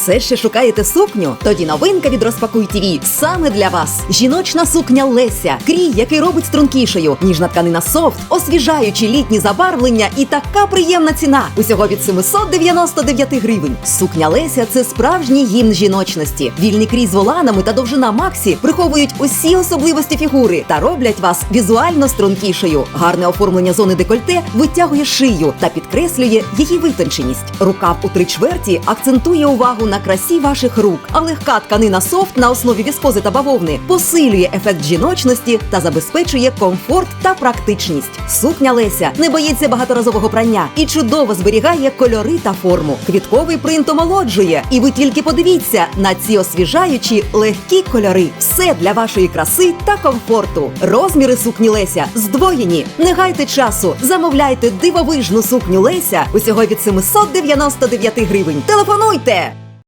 Все ще шукаєте сукню? Тоді новинка від Розпакуй ТВ саме для вас. Жіночна сукня Леся, крій, який робить стрункішою, ніжна тканина софт, освіжаючі літні забарвлення і така приємна ціна. Усього від 799 гривень. Сукня Леся це справжній гімн жіночності. Вільний крій з воланами та довжина Максі приховують усі особливості фігури та роблять вас візуально стрункішою. Гарне оформлення зони декольте витягує шию та підкреслює її витонченість. Рукав у три чверті акцентує увагу на красі ваших рук, а легка тканина софт на основі віскози та бавовни посилює ефект жіночності та забезпечує комфорт та практичність. Сукня Леся не боїться багаторазового прання і чудово зберігає кольори та форму. Квітковий принт омолоджує, і ви тільки подивіться на ці освіжаючі легкі кольори. Все для вашої краси та комфорту. Розміри сукні Леся здвоєні. Не гайте часу. Замовляйте дивовижну сукню Леся усього від 799 гривень. Телефонуйте!